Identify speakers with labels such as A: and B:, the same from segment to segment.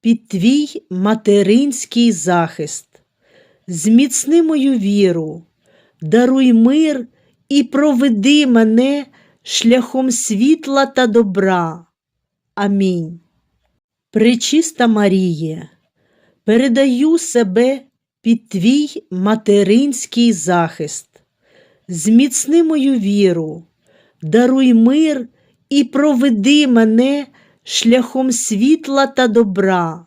A: під твій материнський захист, зміцни мою віру, даруй мир і проведи мене шляхом світла та добра. Амінь. Пречиста Маріє, передаю себе під твій материнський захист, зміцни мою віру, даруй мир і проведи мене шляхом світла та добра.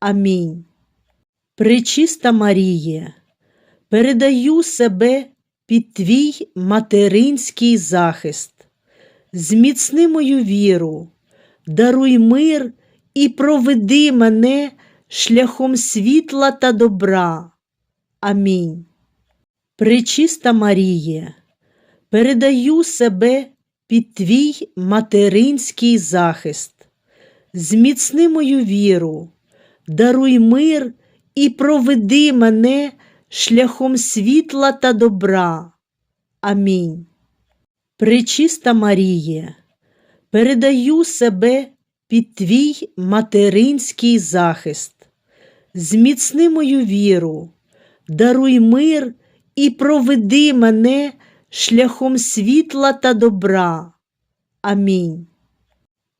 A: Амінь. Пречиста Маріє, передаю себе під твій материнський захист, зміцни мою віру, даруй мир і проведи мене шляхом світла та добра. Амінь. Пречиста Маріє, передаю себе під твій материнський захист, зміцни мою віру, даруй мир і проведи мене шляхом світла та добра. Амінь. Пречиста Маріє, передаю себе під твій материнський захист, зміцни мою віру, даруй мир і проведи мене шляхом світла та добра. Амінь.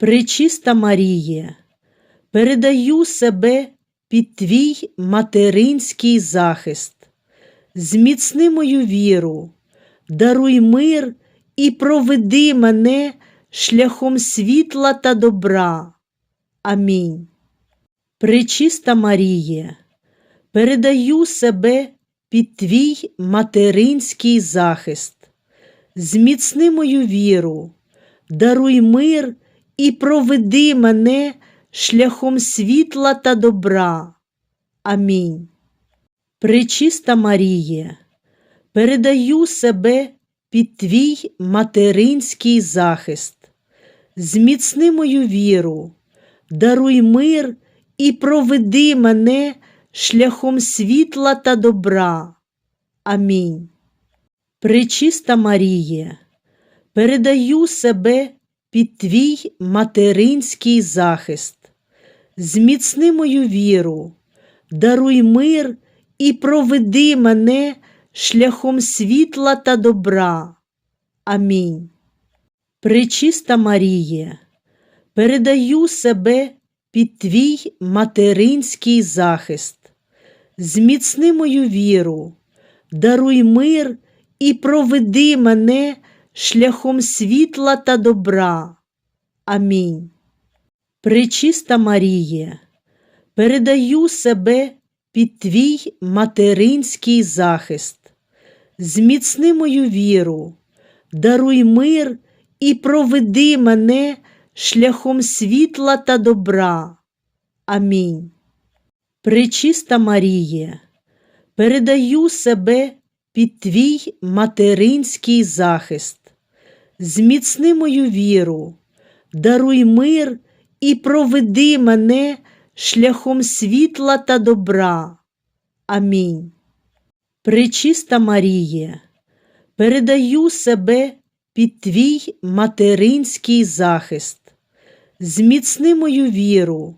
A: Пречиста Маріє, передаю себе під твій материнський захист, зміцни мою віру, даруй мир і проведи мене шляхом світла та добра. Амінь. Пречиста Маріє, передаю себе під твій материнський захист, зміцни мою віру, даруй мир і проведи мене шляхом світла та добра. Амінь. Пречиста Маріє, передаю себе під твій материнський захист, зміцни мою віру, даруй мир і проведи мене шляхом світла та добра. Амінь. Пречиста Маріє, передаю себе під твій материнський захист, зміцни мою віру, даруй мир і проведи мене шляхом світла та добра. Амінь. Пречиста Маріє, передаю себе під твій материнський захист, зміцни мою віру, даруй мир і проведи мене шляхом світла та добра. Амінь. Пречиста Маріє, передаю себе під твій материнський захист, зміцни мою віру, даруй мир і проведи мене шляхом світла та добра. Амінь. Пречиста Маріє, передаю себе під твій материнський захист, зміцни мою віру, даруй мир і проведи мене шляхом світла та добра. Амінь. Пречиста Маріє, передаю себе під твій материнський захист, зміцни мою віру,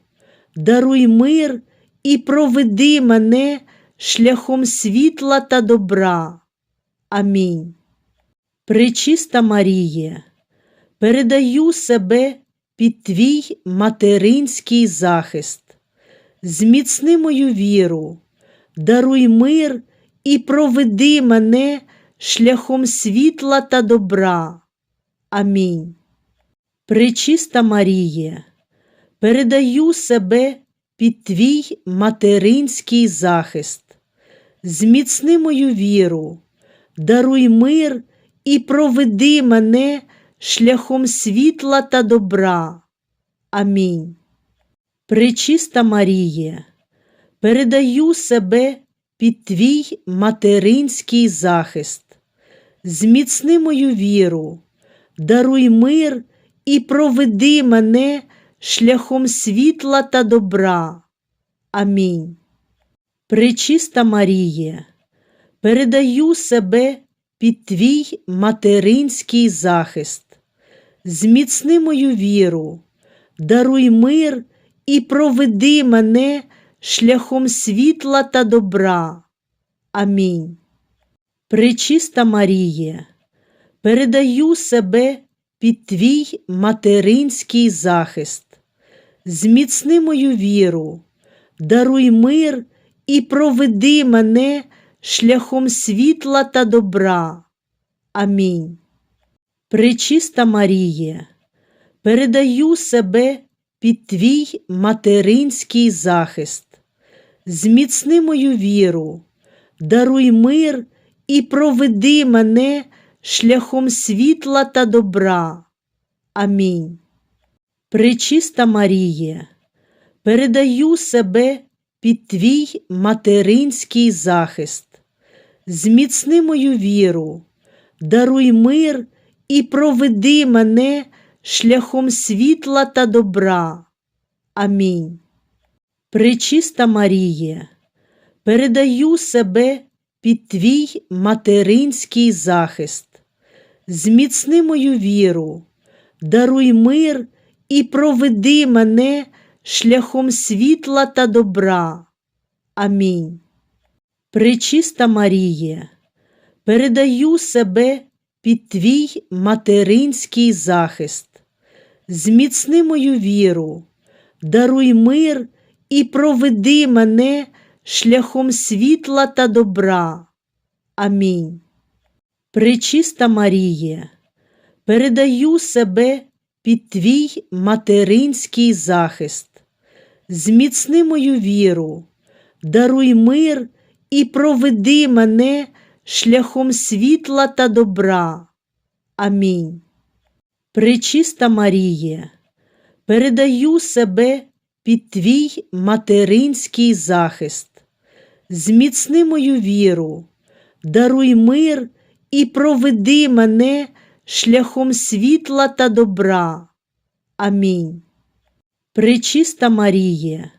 A: даруй мир і проведи мене шляхом світла та добра. Амінь. Пречиста Маріє, передаю себе під твій материнський захист, зміцни мою віру, даруй мир і проведи мене шляхом світла та добра. Амінь. Пречиста Маріє, передаю себе під твій материнський захист, зміцни мою віру, даруй мир і проведи мене шляхом світла та добра. Амінь. Пречиста Маріє, передаю себе під твій материнський захист, зміцни мою віру, даруй мир і проведи мене шляхом світла та добра. Амінь. Пречиста Маріє, передаю себе під твій материнський захист, зміцни мою віру, даруй мир і проведи мене шляхом світла та добра. Амінь. Пречиста Маріє, передаю себе під твій материнський захист, зміцни мою віру, даруй мир і проведи мене шляхом світла та добра. Амінь. Пречиста Маріє, передаю себе під твій материнський захист, зміцни мою віру, даруй мир і проведи мене шляхом світла та добра. Амінь. Пречиста Маріє, передаю себе під твій материнський захист, зміцни мою віру, даруй мир і проведи мене шляхом світла та добра. Амінь. Пречиста Маріє, передаю себе під твій материнський захист, зміцни мою віру, даруй мир і проведи мене шляхом світла та добра. Амінь. Пречиста Маріє, передаю себе під твій материнський захист, зміцни мою віру, даруй мир і проведи мене шляхом світла та добра. Амінь. Пречиста Маріє, передаю себе під твій материнський захист, зміцни мою віру, даруй мир і проведи мене шляхом світла та добра. Амінь. Пречиста Маріє, передаю себе під твій материнський захист, зміцни мою віру, даруй мир і проведи мене шляхом світла та добра. Амінь. Пречиста Маріє,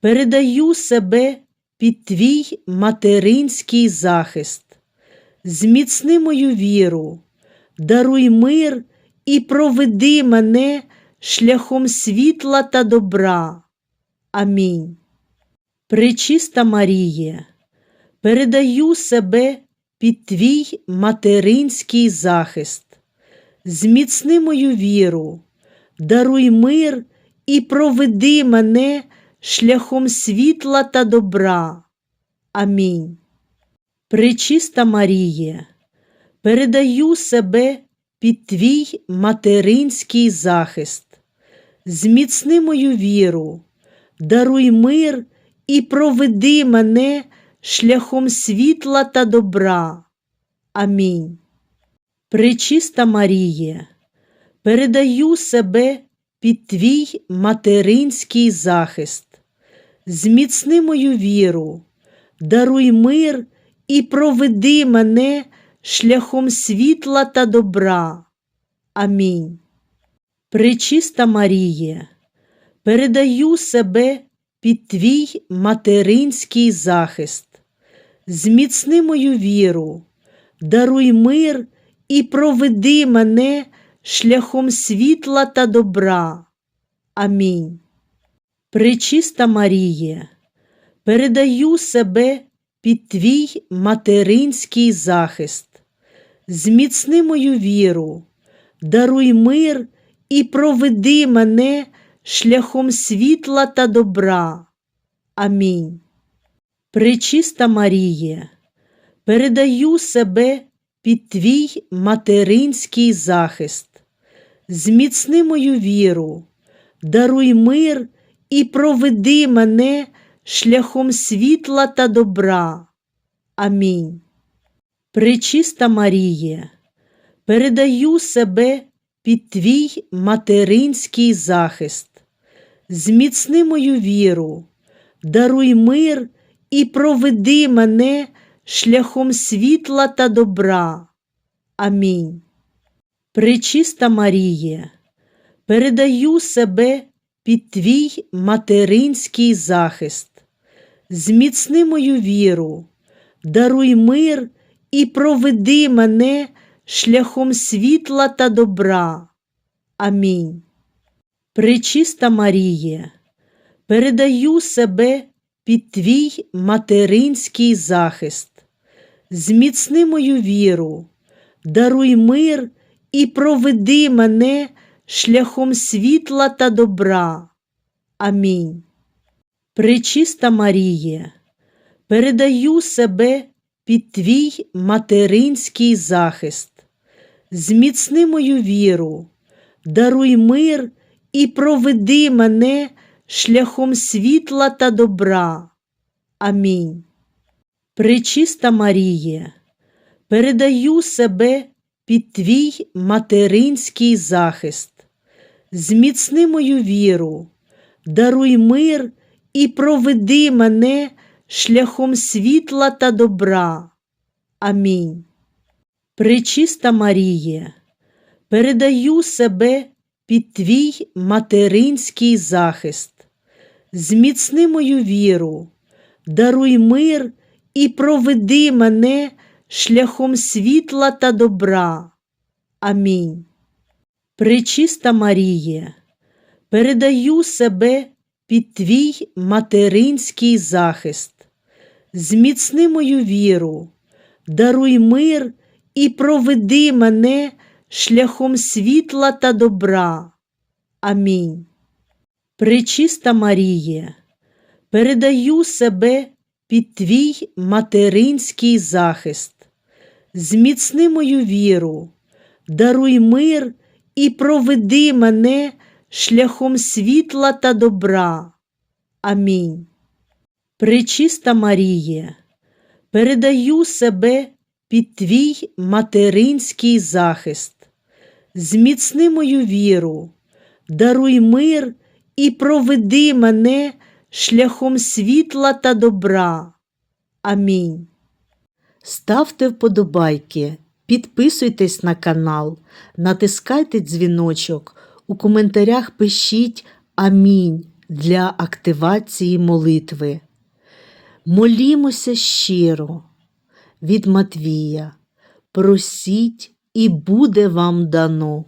A: передаю себе під твій материнський захист, зміцни мою віру, даруй мир і проведи мене шляхом світла та добра. Амінь. Пречиста Маріє, передаю себе під твій материнський захист, зміцни мою віру, даруй мир і проведи мене шляхом світла та добра. Амінь. Пречиста Маріє, передаю себе під твій материнський захист, зміцни мою віру, даруй мир і проведи мене шляхом світла та добра. Амінь. Пречиста Маріє, передаю себе під твій материнський захист, зміцни мою віру, даруй мир і проведи мене шляхом світла та добра. Амінь. Пречиста Маріє, передаю себе під твій материнський захист, зміцни мою віру, даруй мир і проведи мене шляхом світла та добра. Амінь. Пречиста Маріє, передаю себе під твій материнський захист, зміцни мою віру, даруй мир і проведи мене шляхом світла та добра. Амінь. Пречиста Маріє, передаю себе під твій материнський захист. Зміцни мою віру, даруй мир і проведи мене шляхом світла та добра. Амінь. Пречиста Маріє, передаю себе під твій материнський захист. Зміцни мою віру, даруй мир і проведи мене шляхом світла та добра. Амінь. Пречиста Маріє, передаю себе під твій материнський захист. Зміцни мою віру, даруй мир і проведи мене шляхом світла та добра. Амінь. Пречиста Маріє, передаю себе під твій материнський захист. Зміцни мою віру, даруй мир і проведи мене шляхом світла та добра. Амінь. Пречиста Маріє, передаю себе під твій материнський захист. Зміцни мою віру, даруй мир і проведи мене шляхом світла та добра. Амінь. Пречиста Маріє, передаю себе під твій материнський захист. Зміцни мою віру, даруй мир і проведи мене шляхом світла та добра. Амінь. Пречиста Маріє, передаю себе під твій материнський захист. Зміцни мою віру, даруй мир і проведи мене шляхом світла та добра. Амінь. Пречиста Маріє, передаю себе під твій материнський захист. Зміцни мою віру, даруй мир і проведи мене шляхом світла та добра. Амінь. Пречиста Маріє, передаю себе під твій материнський захист. Зміцни мою віру, даруй мир і проведи мене шляхом світла та добра. Амінь. Пречиста Маріє, передаю себе під твій материнський захист. Зміцни мою віру, даруй мир і проведи мене шляхом світла та добра. Амінь. Ставте вподобайки, підписуйтесь на канал, натискайте дзвіночок, у коментарях пишіть Амінь для активації молитви. Молімося щиро від Матвія. Просіть і буде вам дано.